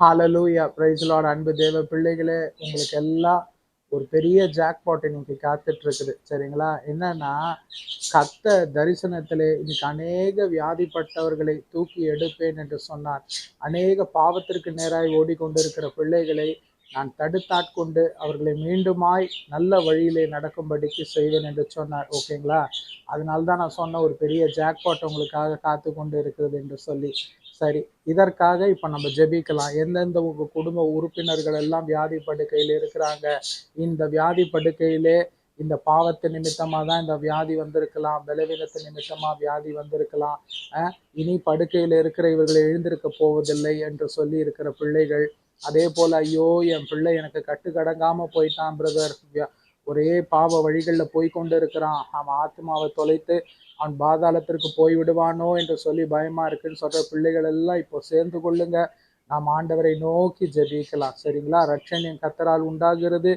ஹாலலூயா price Lord அன்பு தேவ பிள்ளைகளே உங்களுக்கு எல்லாம் ஒரு பெரிய ஜாக்பாட் இன்னைக்கு காத்துட்டு இருக்குது சரிங்களா? என்னன்னா கத்த தரிசனத்திலே இன்னைக்கு அநேக வியாதிப்பட்டவர்களை தூக்கி எடுப்பேன் என்று சொன்னார். அநேக பாவத்திற்கு நேராய் ஓடிக்கொண்டிருக்கிற பிள்ளைகளை நான் தடுத்தாட்கொண்டு அவர்களை மீண்டுமாய் நல்ல வழியிலே நடக்கும்படிக்கு செய்வேன் என்று சொன்னார். ஓகேங்களா அதனால தான் நான் சொன்ன ஒரு பெரிய ஜாக்பாட் உங்களுக்காக காத்து கொண்டு இருக்கிறது என்று சொல்லி. சரி. இதற்காக இப்போ நம்ம ஜெபிக்கலாம். எந்தெந்த உங்க குடும்ப உறுப்பினர்கள் எல்லாம் வியாதி படுக்கையில் இருக்கிறாங்க? இந்த வியாதி படுக்கையிலே இந்த பாவத்து நிமித்தமாக தான் இந்த வியாதி வந்திருக்கலாம். பலவீனத்து நிமித்தமாக வியாதி வந்திருக்கலாம். இனி படுக்கையில் இருக்கிற இவர்கள் எழுந்திருக்க போவதில்லை என்று சொல்லி இருக்கிற பிள்ளைகள் அதே போல ஐயோ என் பிள்ளை எனக்கு கட்டுக்கடங்காம போயிட்டான் பிரதர் ஒரே பாவ வழிகளில் போய் கொண்டு இருக்கிறான் அவன் ஆத்மாவை தொலைத்து அவன் பாதாளத்திற்கு போய் விடுவானோ என்று சொல்லி பயமா இருக்குன்னு சொல்ற பிள்ளைகள் எல்லாம் இப்போ சேர்ந்து கொள்ளுங்க. நாம் ஆண்டவரை நோக்கி ஜெபிக்கலாம். சரிங்களா? ரட்சணியம் கத்தரால் உண்டாகிறது.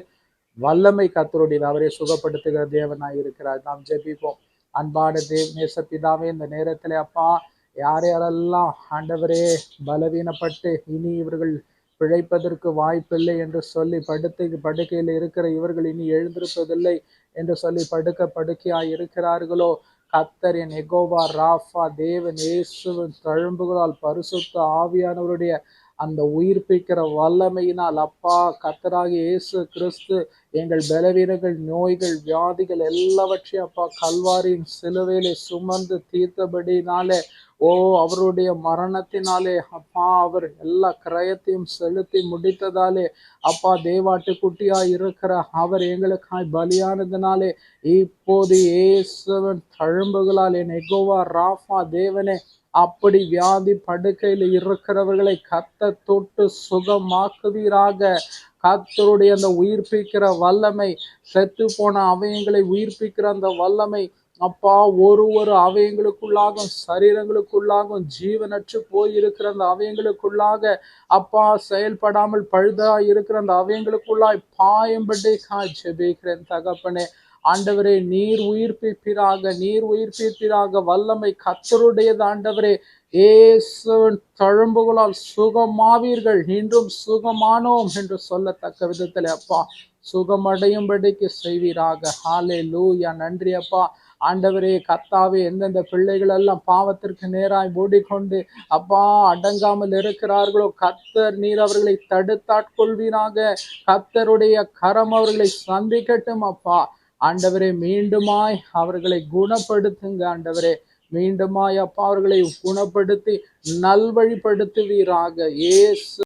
வல்லமை கத்தருடையது அவரை சுகப்படுத்துகிற தேவனாய் இருக்கிறார். நாம் ஜெபிப்போம். அன்பான தேவ் நேசப்பிதாவே இந்த நேரத்தில் அப்பா யார் யாரெல்லாம் ஆண்டவரே பலவீனப்பட்டு இனி இவர்கள் பிழைப்பதற்கு வாய்ப்பில்லை என்று சொல்லி படுத்து படுக்கையில் இருக்கிற இவர்கள் இனி எழுந்திருப்பதில்லை என்று சொல்லி படுக்க படுக்கையாய் இருக்கிறார்களோ? கத்தர் என் எகோவா ராஃபா தேவன் இயேசுவின் தழும்புகளால் பரிசுத்த ஆவியானவருடைய அந்த உயிர்ப்பிக்கிற வல்லமையினால் அப்பா கத்தராகி இயேசு கிறிஸ்து எங்கள் பலவீனங்கள் நோய்கள் வியாதிகள் எல்லாவற்றையும் அப்பா கல்வாரியின் சிலுவையிலே சுமந்து தீர்த்தபடினாலே ஓ அவருடைய மரணத்தினாலே அப்பா அவர் எல்லா கிரயத்தையும் செலுத்தி முடித்ததாலே அப்பா தேவாட்டு குட்டியா இருக்கிற அவர் எங்களுக்காய் பலியானதுனாலே இப்போது ஏசவன் தழும்புகளால் என் எகோவா ராஃபா தேவனே அப்படி வியாதி படுக்கையில் இருக்கிறவர்களை கத்த தொட்டு சுகமாக்குவீராக. கத்தருடைய அந்த உயிர்ப்பிக்கிற வல்லமை செத்து போன அவயங்களை உயிர்ப்பிக்கிற அந்த வல்லமை அப்பா ஒரு ஒரு அவயங்களுக்குள்ளாகும் சரீரங்களுக்குள்ளாகும் ஜீவனற்று போயிருக்கிற அந்த அவயங்களுக்குள்ளாக அப்பா செயல்படாமல் பழுதா இருக்கிற அந்த அவயங்களுக்குள்ளாய் பாயம்படி ஜெபிக்கிறேன் தகப்பனே. ஆண்டவரே நீர் உயிர்ப்பிப்பீராக நீர் உயிர்ப்பிப்பீராக வல்லமை கத்தருடையது ஆண்டவரே. ஏசுவன் தழும்புகளால் சுகமாவீர்கள். இன்றும் சுகமானோம் என்று சொல்லத்தக்க விதத்தில் அப்பா சுகமடையும்படிக்கு செய்வீராக. ஹாலே லூயா நன்றி அப்பா. ஆண்டவரே கத்தாவே எந்தெந்த பிள்ளைகள் எல்லாம் பாவத்திற்கு நேராய் ஓடிக்கொண்டு அப்பா அடங்காமல் இருக்கிறார்களோ கத்தர் நீர் அவர்களை தடுத்தாட்கொள்வீராக. கத்தருடைய கரம் அவர்களை சந்திக்கட்டும் அப்பா. ஆண்டவரே மீண்டுமாய் அவர்களை குணப்படுத்துங்க ஆண்டவரே. மீண்டுமாய் அப்பா அவர்களை குணப்படுத்தி நல்வழிப்படுத்துவீராக. ஏசு